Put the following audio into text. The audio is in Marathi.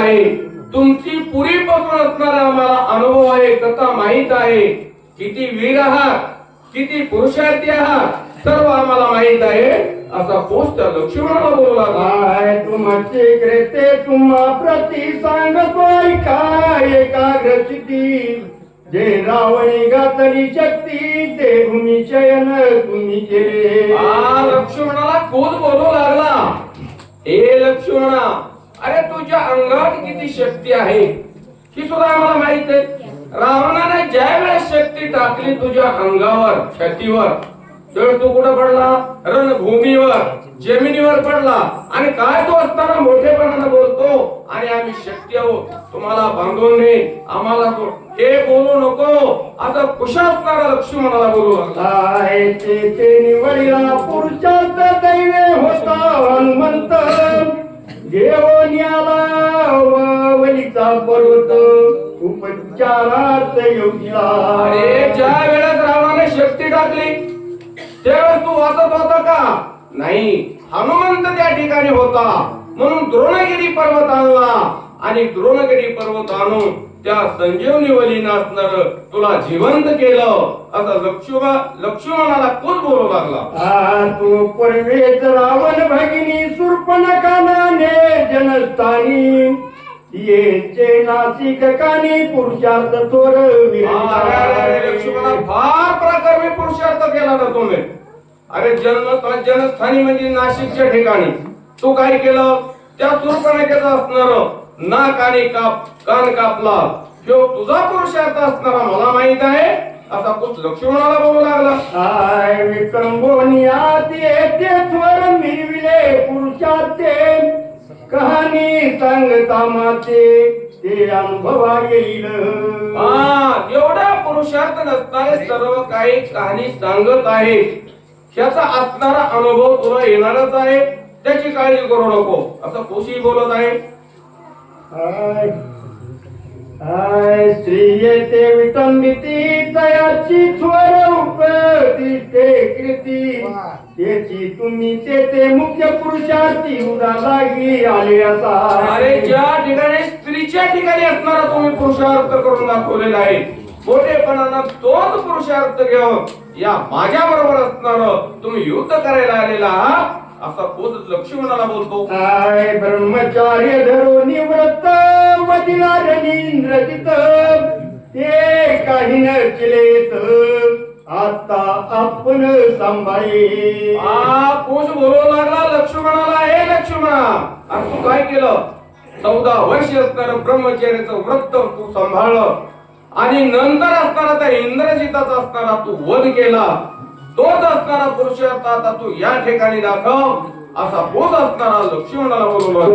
आहे. तुमची पूर्वीपासून असणारा आम्हाला अनुभव आहे कथा माहीत आहे. किती वीर आहात किती पुरुषार्थी आहात सर्व आम्हाला माहीत आहे असा पोस्ट लक्ष्मणाला बोलू लागला काय तुमचे क्रेते तुम्हा प्रति सांगतोय काय एकाग्र चिती जे रावणी गातली शक्ती ते भूमी शयन तुम्ही केले. लक्ष्मणाला खूप बोलू लागला. ए लक्ष्मणा अरे तुझ्या अंगात किती शक्ती आहे? ही सुद्धा आम्हाला माहीत आहे रावणाने ज्या वेळेस शक्ती टाकली तुझ्या अंगावर छातीवर त्यावेळेस तू कुठं पडला? रणभूमीवर जमिनीवर पडला. आणि काय तो असताना मोठेपणानं बोलतो आणि आम्ही शक्ती आहोत. तुम्हाला बांधून दे. आम्हाला तो हे बोलू नको. आता कुशा असणारा लक्ष्मणाला बोलू लागला. पुरुषार्थ दैवे होता हनुमंत. देव पर्वत उपचारात योगीला. अरे ज्या वेळेस रावणाने शक्ती टाकली त्यावेळेस तू वाचत होता का? नाही हनुमंत त्या ठिकाणी होता. म्हणून द्रोणगिरी पर्वत आणला. आणि द्रोणगिरी पर्वत आणून त्या संजीवनी वली असणार तुला जिवंत केलं असं लक्ष्मण लक्ष्मणाला खूप बोलू लागला? तू पर्वेच रावण भगिनी सुर्पणखानाने जनस्थानी. येचे नासिक कानी पुरुषार्थ थोर अरे, लक्ष्मणा फार प्रकारे पुरुषार्थ केला ना तुम्ही. अरे जन्म जनस्थानी म्हणजे नाशिकच्या ठिकाणी. तू काय केलं? त्या सुरपणाकेचा असणार. नाक आणि काप कान कापला. ह्यो तुझा पुरुषार्थ असणारा मला माहीत आहे. असा कुछ लक्ष्मणाला बोलू लागला. आय विक्रमोनी आत येते थोर मिरविले पुरुषार्थे. कहाणी सांगता माते ते अनुभवा येईल. हा एवढा पुरुषार्थ नसणारे सर्व काही कहाणी सांगत आहे. ह्याचा असणारा अनुभव तुला येणारच आहे. त्याची काळजी करू नको. असं कोशी बोलत आहे. आय आय स्त्री येते विटंबिती तयाची थोर उपदिते कृती त्याची तुम्ही तेथे मुख्य पुरुषार्थी उदा लागी आले असा. अरे ज्या ठिकाणी स्त्रीच्या ठिकाणी असणारा तुम्ही पुरुषार्थ करून दाखवलेला आहे मोठेपणानं तोच पुरुषार्थ घेऊन या माझ्या बरोबर असणार तुम्ही युद्ध करायला आलेला आहात असा पोच लक्ष्मणाला बोलतो. काय ब्रह्मचार्य धरो निवृत्त वदिला रनींद्रजित ते काही न केलेत आता आपण सांभाळी. हा बोलू लागला लक्ष्मणाला हे लक्ष्मणा आणि तू काय केलं? चौदा वर्ष असताना ब्रह्मचर्याचं व्रत तू सांभाळलं. आणि नंतर असताना त्या इंद्रजिताचा असताना तू वध केला. तोच असणारा पुरुष आता तू या ठिकाणी दाखव. असा बोध असणारा लक्ष्मणाला बोलवला.